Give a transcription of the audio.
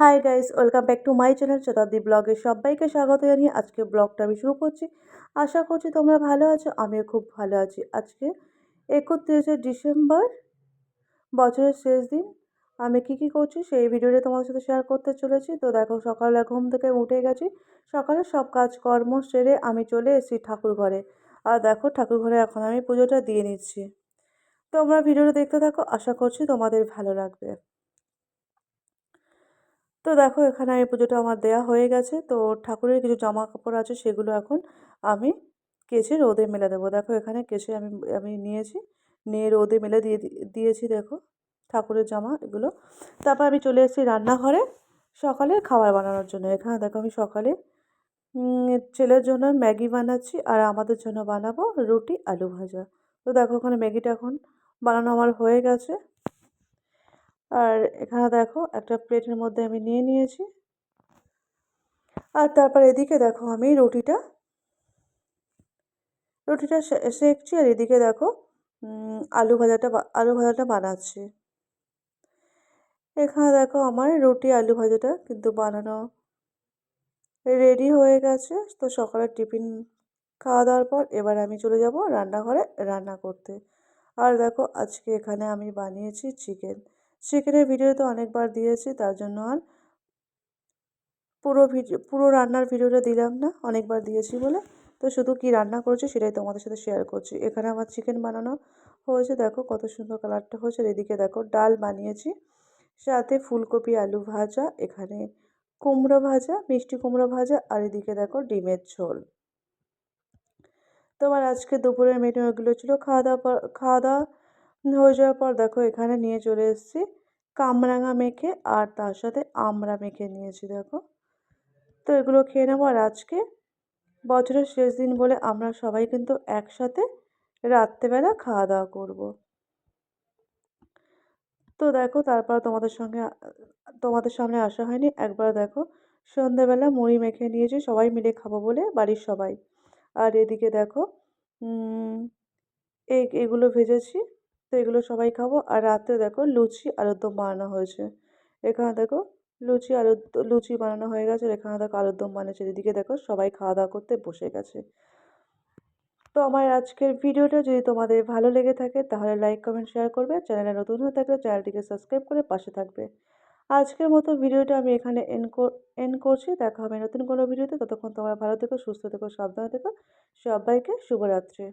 Hi guys welcome back to my channel Shatabdi ব্লগে সবাইকে স্বাগত জানিয়ে আজকে ব্লগটা আমি শুরু করছি। আশা করছি তোমরা ভালো আছো, আমিও খুব ভালো আছি। আজকে একত্রিশে ডিসেম্বর, বছরের শেষ দিন। আমি কি কি করছি সেই ভিডিওটা তোমার সাথে শেয়ার করতে চলেছি। তো দেখো সকালে ঘুম থেকে উঠে গেছি। সকালে সব কাজকর্ম সেরে আমি চলে এসেছি ঠাকুর ঘরে। আর দেখো, ঠাকুর ঘরে এখন আমি পুজোটা দিয়ে নিচ্ছি। তোমরা ভিডিওটা দেখতে থাকো, আশা করছি তোমাদের ভালো লাগবে। তো দেখো, এখানে আমি পুজোটা আমার দেয়া হয়ে গেছে। তো ঠাকুরের কিছু জামা কাপড় আছে, সেগুলো এখন আমি কেচে রোদে মেলে দেবো। দেখো, এখানে কেচে আমি আমি নিয়েছি। নিয়ে রোদে মেলে দিয়ে দিয়েছি, দেখো, ঠাকুরের জামা এগুলো। তারপর আমি চলে এসেছি রান্নাঘরে সকালে খাবার বানানোর জন্য। এখানে দেখো, আমি সকালে ছেলের জন্য ম্যাগি বানাচ্ছি আর আমাদের জন্য বানাবো রুটি আলু ভাজা। তো দেখো, ওখানে ম্যাগিটা এখন বানানো আমার হয়ে গেছে। আর এখানে দেখো একটা প্লেটের মধ্যে আমি নিয়ে নিয়েছি। আর তারপর এদিকে দেখো আমি রুটিটা। রুটিটা সেঁকছি আর এদিকে দেখো আলু ভাজাটা আলু ভাজাটা বানাচ্ছি। এখানে দেখো আমার রুটি আলু ভাজাটা কিন্তু বানানো রেডি হয়ে গেছে। তো সকালের টিফিন খাওয়া দাওয়ার পর এবার আমি চলে যাব রান্নাঘরে রান্না করতে। আর দেখো আজকে এখানে আমি বানিয়েছি চিকেন। চিকেনের ভিডিও তো অনেকবার দিয়েছি, তার জন্য আর পুরো ভিডিও পুরো রান্নার ভিডিওটা দিলাম না, অনেকবার দিয়েছি বলে। তো শুধু কি রান্না করেছি সেটাই তোমাদের সাথে শেয়ার করছি। এখানে আমার চিকেন বানানো হয়েছে, দেখো কত সুন্দর কালারটা হয়েছে। এদিকে দেখো ডাল বানিয়েছি, সাথে ফুলকপি, আলু ভাজা, এখানে কুমড়ো ভাজা, মিষ্টি কুমড়ো ভাজা, আর এদিকে দেখো ডিমের ঝোল। তোমার আজকে দুপুরের মেনু এগুলো ছিল খাওয়া দাওয়া খাওয়া দাওয়া হয়ে যাওয়ার পর দেখো এখানে নিয়ে চলে এসেছি কামরাঙা মেখে আর তার সাথে আমরা মেখে নিয়েছি, দেখো। তো এগুলো খেয়ে নেব আর আজকে বছরের শেষ দিন বলে আমরা সবাই কিন্তু একসাথে রাত্রেবেলা খাওয়া দাওয়া করব। তো দেখো তারপর তোমাদের সঙ্গে, তোমাদের সামনে আসা হয়নি, একবার দেখো সন্ধ্যাবেলা মুড়ি মেখে নিয়েছি, সবাই মিলে খাব বলে বাড়ির সবাই। আর এদিকে দেখো এই এগুলো ভেজেছি। তো এগুলো সবাই খাব। আর রাত্রে দেখো লুচি আলুর দম বানানো হয়েছে। এখানে দেখো লুচি আলুর লুচি বানানো হয়ে গেছে। এখানে দেখো আলুর দম বানিয়েছে। এদিকে দেখো সবাই খাওয়া দাওয়া করতে বসে গেছে। তো আমার আজকের ভিডিওটা যদি তোমাদের ভালো লেগে থাকে, তাহলে লাইক, কমেন্ট, শেয়ার করবে। চ্যানেলে নতুন হয়ে থাকলে চ্যানেলটিকে সাবস্ক্রাইব করে পাশে থাকবে। আজকের মতো ভিডিওটা আমি এখানে এন করছি। দেখা হবে নতুন কোনো ভিডিওতে। ততক্ষণ তোমরা ভালো থেকো, সুস্থ থেকো, সাবধানে থেকো। সবাইকে শুভরাত্রি।